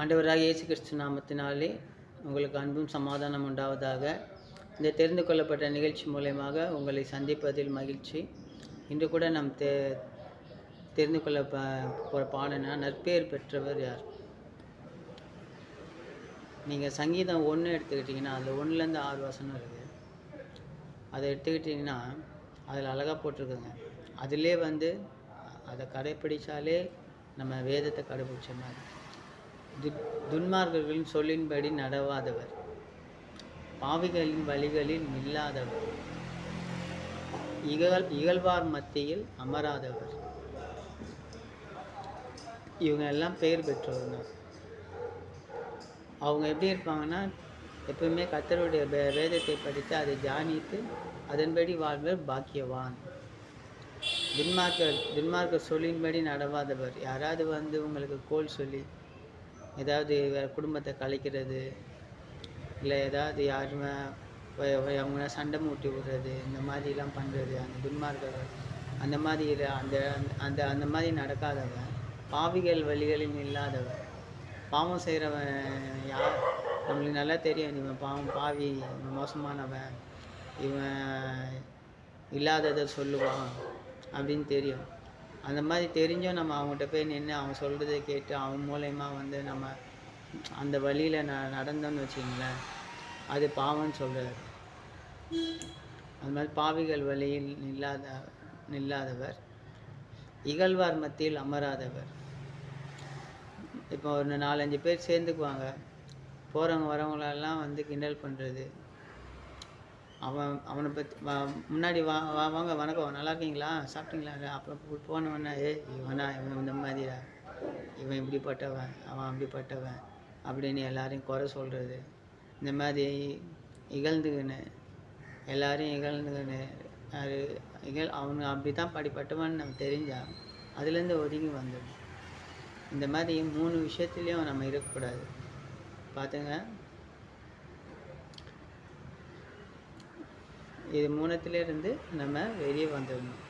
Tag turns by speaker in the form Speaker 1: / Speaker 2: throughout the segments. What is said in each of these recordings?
Speaker 1: ஆண்டவராக இயேசு கிறிஸ்து நாமத்தினாலே உங்களுக்கு அன்பும் சமாதானம் உண்டாவதாக. இந்த தெரிந்து கொள்ளப்பட்ட நிகழ்ச்சி மூலயமாக உங்களை சந்திப்பதில் மகிழ்ச்சி. இன்று கூட நாம் தெ தெரிந்து கொள்ள போகிற பாடனா நற்பெயர் பெற்றவர் யார்? நீங்கள் சங்கீதம் ஒன்று எடுத்துக்கிட்டிங்கன்னா அதில் ஒன்றுலேருந்து ஆறு வசனம் இருக்குது அதை எடுத்துக்கிட்டிங்கன்னா அதில் அழகாக போட்டிருக்குங்க அதிலே வந்து அதை கடைப்பிடித்தாலே நம்ம வேதத்தை கடைபிடிச்ச மாதிரி. துன்மார்க்கர்களின் சொல்லின்படி நடவாதவர். பாவிகளின் வழிகளில் நில்லாதவர். இகழ் இகழ்வார் மத்தியில் அமராதவர். இவங்க எல்லாம் பெயர் பெற்றவங்க அவங்க எப்படி இருப்பாங்கன்னா எப்பவுமே கத்தருடைய வே- வேதத்தை படித்து அதை தியானித்து அதன்படி வாழ்வர் பாக்கியவான். துன்மார்க்க துன்மார்க்க சொல்லின்படி நடவாதவர். யாராவது வந்து உங்களுக்கு கோல் சொல்லி ஏதாவது குடும்பத்தை கலைக்கிறது இல்லை ஏதாவது யாருமே அவங்கள அவங்க சண்டை மூட்டி விடுறது இந்த மாதிரிலாம் பண்ணுறது அந்த துன்மார்கள் அந்த மாதிரி அந்த அந்த அந்த மாதிரி நடக்காதவன். பாவிகள் வழிகளில் இல்லாதவன் பாவம் செய்கிறவன் யார்? நம்மளுக்கு நல்லா தெரியும் இவன் பாவம் பாவி இவன் மோசமானவன் இவன் இல்லாததை சொல்லுவான் அப்படின்னு தெரியும். அந்த மாதிரி தெரிஞ்சும் நம்ம அவங்ககிட்ட போய் நின்று அவன் சொல்கிறத கேட்டு அவன் மூலயமா வந்து நம்ம அந்த வழியில் ந நடந்தோம்னு வச்சிங்களேன் அது பாவம்னு சொல்கிறார் அது மாதிரி பாவிகள் வழியில் நில்லாத நில்லாதவர். இகழ்வார் மத்தியில் அமராதவர். இப்போ ஒரு நாலஞ்சு பேர் சேர்ந்துக்குவாங்க. போகிறவங்க வரவங்களெல்லாம் வந்து கிண்டல் பண்ணுறது அவன் அவனை பற்றி முன்னாடி வா வா வாங்க வணக்கம். நல்லா இருக்கீங்களா? சாப்பிட்டீங்களா? அப்புறம் போனவொன்னே ஏ இவனா இவன் இந்த மாதிரியா? இவன் இப்படிப்பட்டவன் அவன் அப்படிப்பட்டவன் அப்படின்னு எல்லாரையும் குறை சொல்கிறது இந்த மாதிரி இகழ்ந்துக்கின்னு எல்லாரையும் இகழ்ந்துக்கின்னு அது இகழ் அவனு அப்படி தான் படிப்பட்டவன்னு நம்ம தெரிஞ்சா அதுலேருந்து ஒதுங்கி வந்துடும் இந்த மாதிரி மூணு விஷயத்துலேயும் நம்ம இருக்கக்கூடாது. பார்த்துங்க. இது மூணத்திலேருந்து நம்ம வெளியே வந்துடணும்.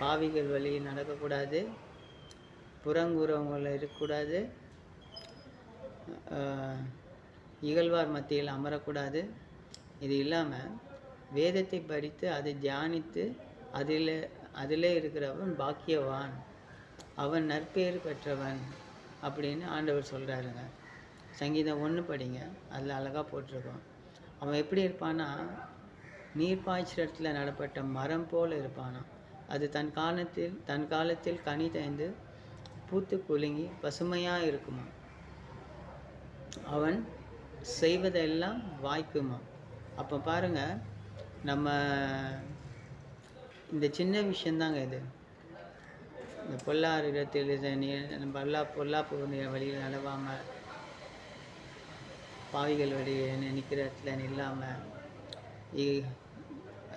Speaker 1: பாவிகள் வழியில் நடக்கக்கூடாது. புறங்கூறவங்கள இருக்கக்கூடாது. இகழ்வார் மத்தியில் அமரக்கூடாது. இது இல்லாமல் வேதத்தை படித்து அதை தியானித்து அதில் அதிலே இருக்கிறவன் பாக்கியவான். அவன் நற்பெயர் பெற்றவன் அப்படின்னு ஆண்டவர் சொல்கிறாருங்க சங்கீதம் ஒன்று படிங்க. அதில் அழகாக போட்டிருக்கோம். அவன் எப்படி இருப்பான்னா நீர்ப்பாய்ச்சலத்தில் நடப்பட்ட மரம் போல இருப்பானாம் அது தன் காலத்தில் தன் காலத்தில் கனி தயந்து பூத்து குலுங்கி பசுமையாக இருக்குமா? அவன் செய்வதெல்லாம் வாய்க்குமா? அப்போ பாருங்க நம்ம இந்த சின்ன விஷயந்தாங்க இது. இந்த பொல்லாறு இடத்தில் இதை பொல்லா பொல்லாப்பு வழியில் நடவாமல் பாவிகள் வழியில் நிற்கிற இடத்துல நில்லாமல்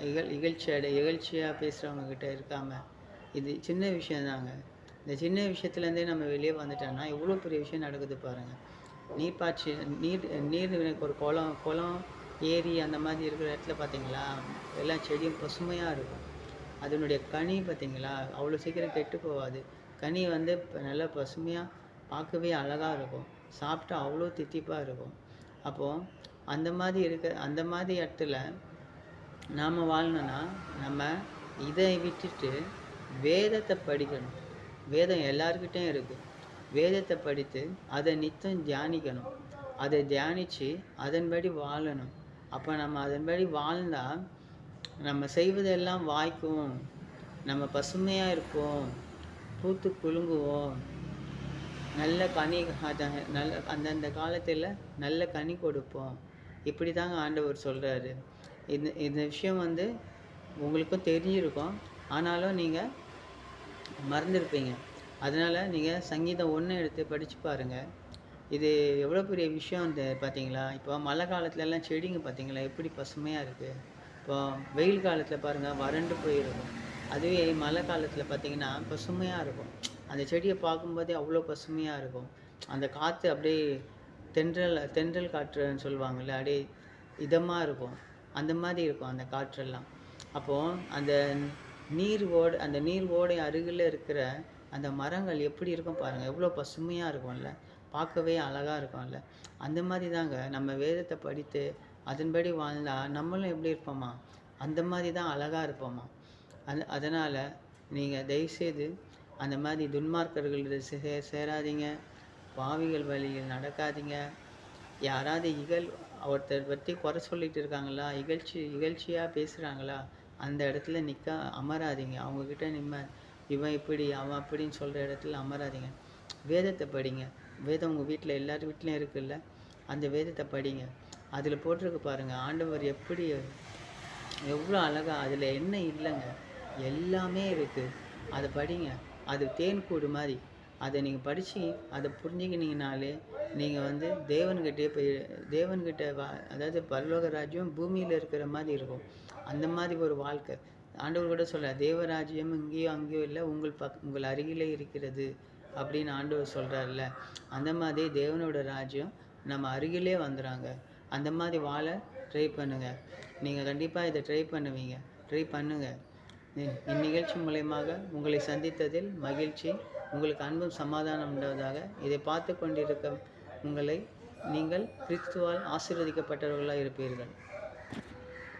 Speaker 1: இகழ் இகழ்ச்சி இகழ்ச்சியாக பேசுகிறவங்கக்கிட்ட இருக்காமல் இது சின்ன விஷயந்தாங்க இந்த சின்ன விஷயத்துலேருந்தே நம்ம வெளியே வந்துட்டோம்னா எவ்வளோ பெரிய விஷயம் நடக்குது பாருங்கள் நீர்ப்பாய்ச்சி நீர் நீர் எனக்கு ஒரு குளம் குளம் ஏரி அந்த மாதிரி இருக்கிற இடத்துல பார்த்தீங்களா எல்லா செடியும் பசுமையாக இருக்கும். அதனுடைய கனி பார்த்தீங்களா அவ்வளோ சீக்கிரம் கெட்டு போகாது. கனி வந்து நல்லா பசுமையாக பார்க்கவே அழகாக இருக்கும். சாப்பிட்டா அவ்வளோ தித்திப்பாக இருக்கும். அப்போது அந்த மாதிரி இருக்க அந்த மாதிரி இடத்துல நாம் வாழணும்னா நம்ம இதை விட்டுட்டு வேதத்தை படிக்கணும். வேதம் எல்லாருக்கிட்டேயும் இருக்குது வேதத்தை படித்து அதை நித்தம் தியானிக்கணும். அதை தியானித்து அதன்படி வாழணும். அப்போ நம்ம அதன்படி வாழ்ந்தால் நம்ம செய்வதெல்லாம் வாய்க்கும். நம்ம பசுமையாக இருப்போம். பூத்து குலுங்குவோம். நல்ல கனி அத நல்ல அந்தந்த காலத்தில் நல்ல கனி கொடுப்போம். இப்படி தாங்க ஆண்டவர் சொல்கிறாரு இந்த இந்த விஷயம் வந்து உங்களுக்கும் தெரிஞ்சிருக்கும். ஆனாலும் நீங்கள் மறந்துருப்பீங்க. அதனால் நீங்கள் சங்கீதம் ஒன்று எடுத்து படித்து பாருங்கள் இது எவ்வளோ பெரிய விஷயம் இந்த பார்த்தீங்களா இப்போ மழை காலத்துலலாம் செடிங்க பார்த்தீங்களா எப்படி பசுமையாக இருக்குது இப்போ வெயில் காலத்தில் பாருங்கள் வறண்டு போயிருக்கும். அதுவே மழை காலத்தில் பார்த்தீங்கன்னா பசுமையாக இருக்கும். அந்த செடியை பார்க்கும்போதே அவ்வளோ பசுமையாக இருக்கும். அந்த காற்று அப்படியே தென்றல் தென்றல் காற்றுன்னு சொல்லுவாங்கள்ல அப்படியே இதமாக இருக்கும். அந்த மாதிரி இருக்கும் அந்த காற்றெல்லாம். அப்போது அந்த நீர் ஓடை அந்த நீர் ஓடை அருகில் இருக்கிற அந்த மரங்கள் எப்படி இருக்கும் பாருங்கள் எவ்வளோ பசுமையாக இருக்கும்ல. பார்க்கவே அழகாக இருக்கும்ல. அந்த மாதிரி தாங்க நம்ம வேதத்தை படித்து அதன்படி வாழ்ந்தால் நம்மளும் எப்படி இருப்போமா? அந்த மாதிரி தான் அழகாக இருப்போமா? அது அதனால் நீங்கள் தயவுசெய்து அந்த மாதிரி துன்மார்க்கர்கள் சே சேராதீங்க. பாவிகள் வழியில் நடக்காதீங்க. யாராவது இகழ் ஒருத்தர் பற்றி குறை சொல்லிகிட்டு இருக்காங்களா? இகழ்ச்சி இகழ்ச்சியாக பேசுகிறாங்களா அந்த இடத்துல நிற்க அமராதீங்க. அவங்கக்கிட்ட நிம்ம இவன் இப்படி அவன் அப்படின்னு சொல்கிற இடத்துல அமராதீங்க. வேதத்தை படிங்க. வேதம் உங்கள் வீட்டில் எல்லார் வீட்லேயும் இருக்குல்ல? அந்த வேதத்தை படிங்க. அதில் போட்டிருக்கு பாருங்கள் ஆண்டவர் எப்படி எவ்வளோ அழகாக அதில் என்ன இல்லைங்க? எல்லாமே இருக்குது அதை படிங்க. அது தேன் கூடு மாதிரி. அதை நீங்கள் படித்து அதை புரிஞ்சுக்கினீங்கனாலே நீங்கள் வந்து தேவன்கிட்டே போய் தேவன்கிட்ட வா அதாவது பரலோக ராஜ்யம் பூமியில் இருக்கிற மாதிரி இருக்கும். அந்த மாதிரி ஒரு வாழ்க்கை. ஆண்டவர் கூட சொல்ல தேவராஜ்யம் இங்கேயோ அங்கேயோ இல்லை உங்கள் பக் உங்கள் அருகிலே இருக்கிறது. அப்படின்னு ஆண்டவர் சொல்கிறார்ல அந்த மாதிரி தேவனோட ராஜ்யம் நம்ம அருகிலே வந்துடுறாங்க அந்த மாதிரி வாழ ட்ரை பண்ணுங்கள் நீங்கள் கண்டிப்பாக இதை ட்ரை பண்ணுவீங்க. ட்ரை பண்ணுங்கள் இந்நிகழ்ச்சி மூலயமாக உங்களை சந்தித்ததில் மகிழ்ச்சி. உங்களுக்கு அன்பும் சமாதானம் உண்டாவதாக. இதை பார்த்து கொண்டிருக்க உங்களை நீங்கள் கிறிஸ்துவால் ஆசீர்வதிக்கப்பட்டவர்களாக இருப்பீர்கள்.